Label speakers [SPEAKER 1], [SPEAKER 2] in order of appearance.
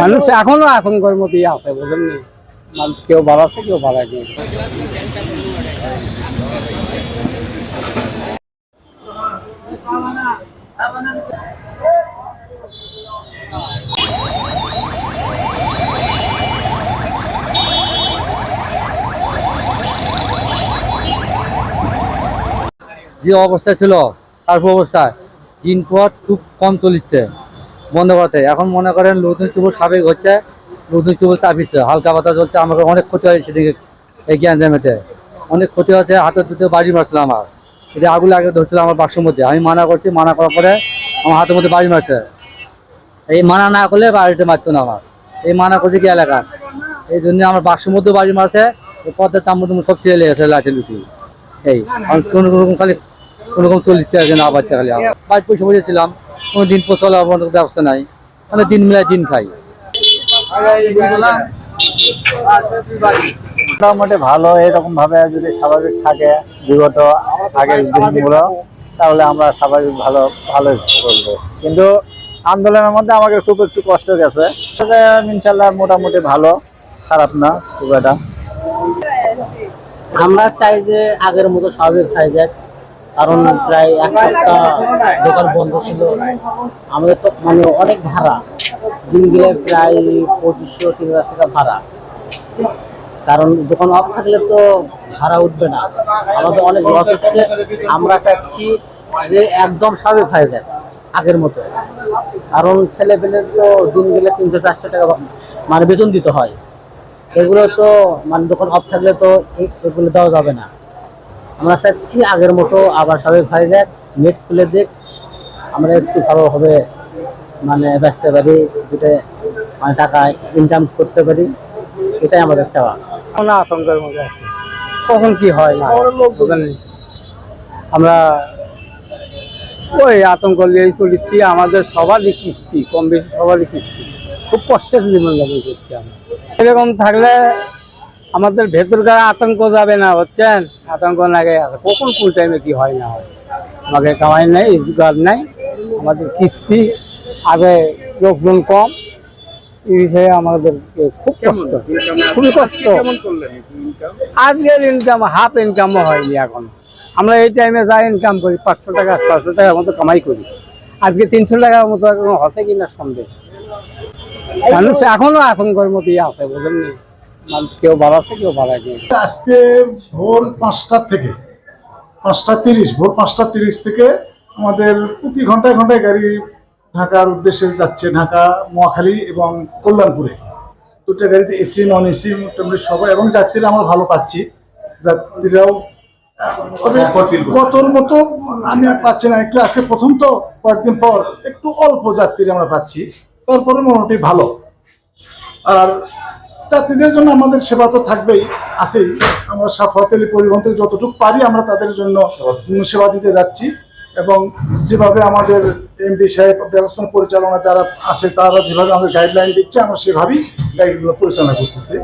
[SPEAKER 1] মানুষ এখনও আতঙ্কের মধ্যেই আছে বুঝলেন? মানুষ কেউ বাড়াচ্ছে, কেউ বাড়ায়নি
[SPEAKER 2] যে অবস্থা ছিল তারপর দিন দিনপথ খুব কম চলিচ্ছে বন্ধ করতে। এখন মনে করেন নতুন চুবুর সাবেক হচ্ছে, নতুন চুবুর চাপিচ্ছে হালকা পাতা চলছে আমাকে অনেক ক্ষতি হয়েছে সেদিকে এই জ্ঞানজামেতে অনেক ক্ষতি হয়েছে, হাতে দুটো বাড়ি মারছিল আমার। সেটা আগুন আগে ধরছিল আমার বাক্সের মধ্যে। আমি মানা করছি, মানা করার পরে আমার হাতের মধ্যে বাড়ি মারছে। এই মানা না করলে বাড়িতে মারতো না আমার। এই মানা করছে কি এলাকা? এই জন্য আমার বাক্সের মধ্যে বাড়ি মারছে পথের তার মধ্যে সব ছেড়ে লেগেছে লাঠি লুটি এই কোনো রকম খালি কোনো রকম চলছে না, বাচ্চা খালি বাইক পয়সা বসেছিলাম কোনো দিন পর চলার মতো ব্যবস্থা নাই। মানে দিন মিলাই দিন খাই।
[SPEAKER 3] মোটামুটি ভালো এরকম ভাবে যদি স্বাভাবিক থাকে বিগত আগের দিনগুলো তাহলে আমরা স্বাভাবিক ভালো ভালো বলব। কিন্তু আন্দোলনের মধ্যে আমাকে খুব একটু কষ্ট গেছে। ইনশাল্লাহ মোটামুটি ভালো খারাপ না খুব একটা।
[SPEAKER 4] আমরা চাই যে আগের মতো স্বাভাবিক হয়ে যাক। কারণ প্রায় এক সপ্তাহ দোকান বন্ধ ছিল। আমাদের তো মানে অনেক ভাড়া। দিন গেলে প্রায় পঁচিশশো, তিন হাজার টাকা ভাড়া। কারণ দোকান অফ থাকলে তো ভাড়া উঠবে না। আমাদের অনেক লস হচ্ছে। আমরা চাচ্ছি যে একদম স্বাভাবিক হয়ে যায় আগের মতো। কারণ ছেলে পেলের তো দিন গেলে তিনশো, চারশো টাকা মানে বেতন দিতে হয়। এগুলো তো মানে দোকান অফ থাকলে তো এগুলো দেওয়া যাবে না। আমরা চাচ্ছি আগের মতো আবার সবাই ভাই যাক, নেট খুলে দেখ আমরা একটু ভালোভাবে মানে বেচতে পারি, দুটো মানে টাকা ইনকাম করতে পারি। এটাই আমাদের চাওয়া।
[SPEAKER 1] এখনও আতঙ্কের মধ্যে আছে। কখন কি হয় না? আমরা ওই আতঙ্ক নিয়েই চলেছি আমাদের সবারই কিস্তি, কম বেশি সবারই কিস্তি। খুব কষ্টের জীবন যাপন করছি আমরা। এরকম থাকলে আমাদের ভেতরকার আতঙ্ক যাবে না হচ্ছেন আতঙ্ক লাগে। আছে কখন কোন টাইমে কি হয় না হয়? আমাকে কামাই নেই রোজগার নেই। আমাদের কিস্তি আগে লোকজন কম। এই বিষয়ে আমাদের খুব কষ্ট। খুবই কষ্ট। আজকের ইনকাম হাফ ইনকামও হয়নি এখন। আমরা এই টাইমে যা ইনকাম করি পাঁচশো টাকা ছশো টাকার মতো কামাই করি। আজকে তিনশো টাকার মতো এখন হতে কিনা সন্দেহ? মানুষ এখনও আতঙ্কের মতোই আছে বুঝলেন নি? মানুষ কেউ বাড়াচ্ছে কেউ বাড়ায়নি
[SPEAKER 5] আজকে ভোর পাঁচটা থেকে পাঁচটা তিরিশ ভোর পাঁচটা তিরিশ থেকে আমাদের প্রতি ঘন্টায় ঘন্টায় গাড়ি ঢাকার উদ্দেশ্যে যাচ্ছে ঢাকা নোয়াখালী এবং কল্যাণপুরে। দুটো গাড়িতে এসি নন এসি মোটামুটি সবাই এবং যাত্রীরা আমরা ভালো পাচ্ছি। যাত্রীরাও আহ, গতর মতো আমি আর পাচ্ছি না। একটু আজকে প্রথম তো কয়েকদিন পর একটু অল্প যাত্রী আমরা পাচ্ছি। তারপরে মোটামুটি ভালো। আর যাত্রীদের জন্য আমাদের সেবা তো থাকবেই, আছেই। আমরা সাফাতেলি পরিবহন থেকে যতটুকু পারি আমরা তাদের জন্য সেবা দিতে যাচ্ছি এবং যেভাবে আমাদের এমপি সাহেব ব্যবস্থা পরিচালনা যারা আছে, তারা যেভাবে আমাদের গাইডলাইন দিচ্ছে, আমরা সেভাবেই গাইডগুলো পরিচালনা করতেছি।